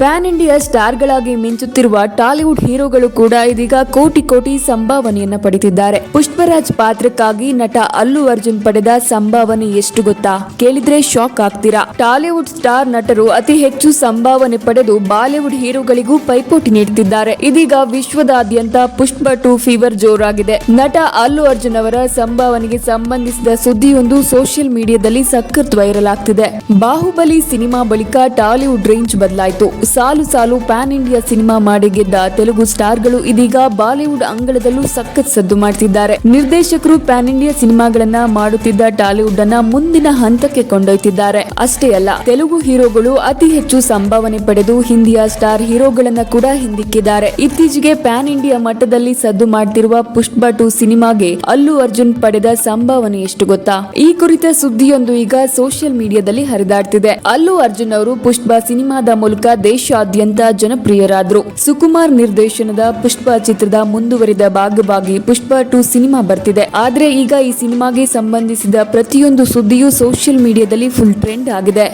PAN India ಸ್ಟಾರ್ಗಳಾಗಿ ಮಿಂಚುತ್ತಿರುವ Tollywood ಹೀರೋಗಳು ಕೂಡ ಇದೀಗ ಕೋಟಿ ಕೋಟಿ ಸಂಭಾವನೆಯನ್ನ ಪಡೆದಿದ್ದಾರೆ ಪುಷ್ಪರಾಜ್ ಪಾತ್ರಕ್ಕಾಗಿ ನಟ ಅಲ್ಲು ಅರ್ಜುನ್ ಪಡೆದ ಸಂಭಾವನೆ ಎಷ್ಟು ಗೊತ್ತಾ? ಕೇಳಿದ್ರೆ ಶಾಕ್ ಆಗ್ತೀರಾ? ಟಾಲಿವುಡ್ ಸ್ಟಾರ್ ನಟರು ಅತಿ ಹೆಚ್ಚು ಸಂಭಾವನೆ ಪಡೆದು ಬಾಲಿವುಡ್ ಹೀರೋಗಳಿಗೂ ಪೈಪೋಟಿ ನೀಡುತ್ತಿದ್ದಾರೆ ಇದೀಗ ವಿಶ್ವದಾದ್ಯಂತ ಪುಷ್ಪ ಟು ಫೀವರ್ ಜೋರಾಗಿದೆ. ನಟ ಅಲ್ಲು ಅರ್ಜುನ್ ಅವರ ಸಂಭಾವನೆಗೆ ಸಂಬಂಧಿಸಿದ ಸುದ್ದಿಯೊಂದು ಸೋಷಿಯಲ್ ಮೀಡಿಯಾದಲ್ಲಿ ಸಖತ್ ವೈರಲ್ ಆಗ್ತಿದೆ ಬಾಹುಬಲಿ ಸಿನಿಮಾ ಬಳಿಕ ಟಾಲಿವುಡ್ ರೇಂಜ್ ಬದಲಾಯಿತು. ಸಾಲು ಸಾಲು ಪ್ಯಾನ್ ಇಂಡಿಯಾ ಸಿನಿಮಾ ಮಾಡಿ ಗೆದ್ದ ತೆಲುಗು ಸ್ಟಾರ್ಗಳು ಇದೀಗ ಬಾಲಿವುಡ್ ಅಂಗಳದಲ್ಲೂ ಸಖತ್ ಸದ್ದು ಮಾಡ್ತಿದ್ದಾರೆ. ನಿರ್ದೇಶಕರು ಪ್ಯಾನ್ ಇಂಡಿಯಾ ಸಿನಿಮಾಗಳನ್ನ ಮಾಡುತ್ತಿದ್ದ ಟಾಲಿವುಡ್ ಅನ್ನ ಮುಂದಿನ ಹಂತಕ್ಕೆ ಕೊಂಡೊಯ್ತಿದ್ದಾರೆ. ಅಷ್ಟೇ ಅಲ್ಲ, ತೆಲುಗು ಹೀರೋಗಳು ಅತಿ ಹೆಚ್ಚು ಸಂಭಾವನೆ ಪಡೆದು ಹಿಂದಿಯ ಸ್ಟಾರ್ ಹೀರೋಗಳನ್ನ ಕೂಡ ಹಿಂದಿಕ್ಕಿದ್ದಾರೆ. ಇತ್ತೀಚೆಗೆ ಪ್ಯಾನ್ ಇಂಡಿಯಾ ಮಟ್ಟದಲ್ಲಿ ಸದ್ದು ಮಾಡ್ತಿರುವ ಪುಷ್ಪ ಟು ಸಿನಿಮಾಗೆ ಅಲ್ಲು ಅರ್ಜುನ್ ಪಡೆದ ಸಂಭಾವನೆ ಎಷ್ಟು ಗೊತ್ತಾ? ಈ ಕುರಿತ ಸುದ್ದಿಯೊಂದು ಈಗ ಸೋಷಿಯಲ್ ಮೀಡಿಯಾದಲ್ಲಿ ಹರಿದಾಡ್ತಿದೆ. ಅಲ್ಲು ಅರ್ಜುನ್ ಅವರು ಪುಷ್ಪ ಸಿನಿಮಾದ ಮೂಲಕ ದೇಶಾದ್ಯಂತ ಜನಪ್ರಿಯರಾದರು. ಸುಕುಮಾರ್ ನಿರ್ದೇಶನದ ಪುಷ್ಪ ಚಿತ್ರದ ಮುಂದುವರಿದ ಭಾಗವಾಗಿ ಪುಷ್ಪ ಟು ಸಿನಿಮಾ ಬರ್ತಿದೆ. ಆದರೆ ಈಗ ಈ ಸಿನಿಮಾಗೆ ಸಂಬಂಧಿಸಿದ ಪ್ರತಿಯೊಂದು ಸುದ್ದಿಯೂ ಸೋಷಿಯಲ್ ಮೀಡಿಯಾದಲ್ಲಿ ಫುಲ್ ಟ್ರೆಂಡ್ ಆಗಿದೆ.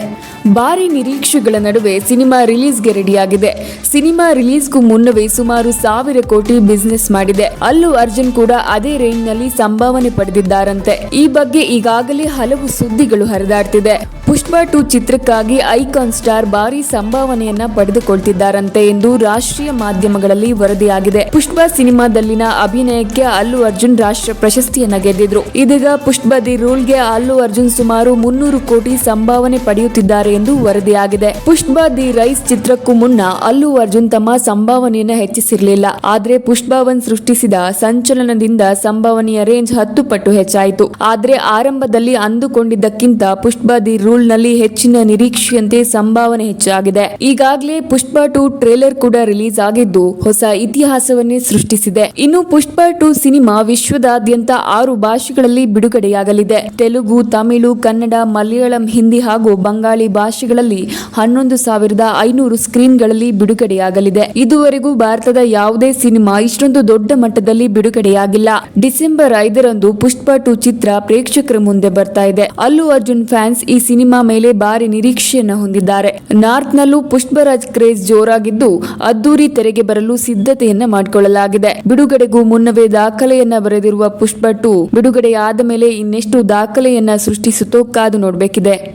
ಭಾರಿ ನಿರೀಕ್ಷೆಗಳ ನಡುವೆ ಸಿನಿಮಾ ರಿಲೀಸ್ಗೆ ರೆಡಿಯಾಗಿದೆ. ಸಿನಿಮಾ ರಿಲೀಸ್ಗೂ ಮುನ್ನವೇ ಸುಮಾರು ಸಾವಿರ ಕೋಟಿ ಬಿಸ್ನೆಸ್ ಮಾಡಿದೆ. ಅಲ್ಲು ಅರ್ಜುನ್ ಕೂಡ ಅದೇ ರೇಂಜ್ನಲ್ಲಿ ಸಂಭಾವನೆ ಪಡೆದಿದ್ದಾರಂತೆ. ಈ ಬಗ್ಗೆ ಈಗಾಗಲೇ ಹಲವು ಸುದ್ದಿಗಳು ಹರಿದಾಡ್ತಿದೆ. ಪುಷ್ಪ ಟು ಚಿತ್ರಕ್ಕಾಗಿ ಐಕಾನ್ ಸ್ಟಾರ್ ಭಾರಿ ಸಂಭಾವನೆಯನ್ನ ಪಡೆದುಕೊಳ್ತಿದ್ದಾರಂತೆ ಎಂದು ರಾಷ್ಟ್ರೀಯ ಮಾಧ್ಯಮಗಳಲ್ಲಿ ವರದಿಯಾಗಿದೆ. ಪುಷ್ಪ ಸಿನಿಮಾದಲ್ಲಿನ ಅಭಿನಯಕ್ಕೆ ಅಲ್ಲು ಅರ್ಜುನ್ ರಾಷ್ಟ್ರ ಪ್ರಶಸ್ತಿಯನ್ನ ಗೆದ್ದಿದ್ರು. ಇದೀಗ ಪುಷ್ಪ ದಿ ರೂಲ್ಗೆ ಅಲ್ಲು ಅರ್ಜುನ್ ಸುಮಾರು ಮುನ್ನೂರು ಕೋಟಿ ಸಂಭಾವನೆ ಪಡೆಯುತ್ತಿದ್ದಾರೆ ಎಂದು ವರದಿಯಾಗಿದೆ. ಪುಷ್ಪ ದಿ ರೈಸ್ ಚಿತ್ರಕ್ಕೂ ಮುನ್ನ ಅಲ್ಲು ಅರ್ಜುನ್ ತಮ್ಮ ಸಂಭಾವನೆಯನ್ನ ಹೆಚ್ಚಿಸಿರಲಿಲ್ಲ. ಆದ್ರೆ ಪುಷ್ಪವನ್ ಸೃಷ್ಟಿಸಿದ ಸಂಚಲನದಿಂದ ಸಂಭಾವನೆಯ ರೇಂಜ್ ಹತ್ತು ಪಟ್ಟು ಹೆಚ್ಚಾಯಿತು. ಆದ್ರೆ ಆರಂಭದಲ್ಲಿ ಅಂದುಕೊಂಡಿದ್ದಕ್ಕಿಂತ ಪುಷ್ಪ ದಿ ರೂಲ್ ನಲ್ಲಿ ಹೆಚ್ಚಿನ ನಿರೀಕ್ಷೆಯಂತೆ ಸಂಭಾವನೆ ಹೆಚ್ಚಾಗಿದೆ. ಈಗಾಗಲೇ ಪುಷ್ಪ ಟೂ ಟ್ರೇಲರ್ ಕೂಡ ರಿಲೀಸ್ ಆಗಿದ್ದು ಹೊಸ ಇತಿಹಾಸವನ್ನೇ ಸೃಷ್ಟಿಸಿದೆ. ಇನ್ನು ಪುಷ್ಪ ಟೂ ಸಿನಿಮಾ ವಿಶ್ವದಾದ್ಯಂತ ಆರು ಭಾಷೆಗಳಲ್ಲಿ ಬಿಡುಗಡೆಯಾಗಲಿದೆ. ತೆಲುಗು, ತಮಿಳು, ಕನ್ನಡ, ಮಲಯಾಳಂ, ಹಿಂದಿ ಹಾಗೂ ಬಂಗಾಳಿ ಭಾಷೆಗಳಲ್ಲಿ ಹನ್ನೊಂದು ಸಾವಿರದ ಐನೂರು ಸ್ಕ್ರೀನ್ಗಳಲ್ಲಿ ಬಿಡುಗಡೆಯಾಗಲಿದೆ. ಇದುವರೆಗೂ ಭಾರತದ ಯಾವುದೇ ಸಿನಿಮಾ ಇಷ್ಟೊಂದು ದೊಡ್ಡ ಮಟ್ಟದಲ್ಲಿ ಬಿಡುಗಡೆಯಾಗಿಲ್ಲ. ಡಿಸೆಂಬರ್ ಐದರಂದು ಪುಷ್ಪ ಟು ಚಿತ್ರ ಪ್ರೇಕ್ಷಕರ ಮುಂದೆ ಬರ್ತಾ ಇದೆ. ಅಲ್ಲು ಅರ್ಜುನ್ ಫ್ಯಾನ್ಸ್ ಈ ಸಿನಿಮಾ ಮೇಲೆ ಭಾರಿ ನಿರೀಕ್ಷೆಯನ್ನು ಹೊಂದಿದ್ದಾರೆ. ನಾರ್ತ್ ನಲ್ಲೂ ಪುಷ್ಪರಾಜ್ ಕ್ರೇಜ್ ಜೋರಾಗಿದ್ದು ಅದ್ದೂರಿ ತೆರೆಗೆ ಬರಲು ಸಿದ್ಧತೆಯನ್ನ ಮಾಡಿಕೊಳ್ಳಲಾಗಿದೆ. ಬಿಡುಗಡೆಗೂ ಮುನ್ನವೇ ದಾಖಲೆಯನ್ನ ಬರೆದಿರುವ ಪುಷ್ಪ ಟು ಬಿಡುಗಡೆಯಾದ ಮೇಲೆ ಇನ್ನೆಷ್ಟು ದಾಖಲೆಯನ್ನ ಸೃಷ್ಟಿಸುತ್ತೋ ಕಾದು ನೋಡಬೇಕಿದೆ.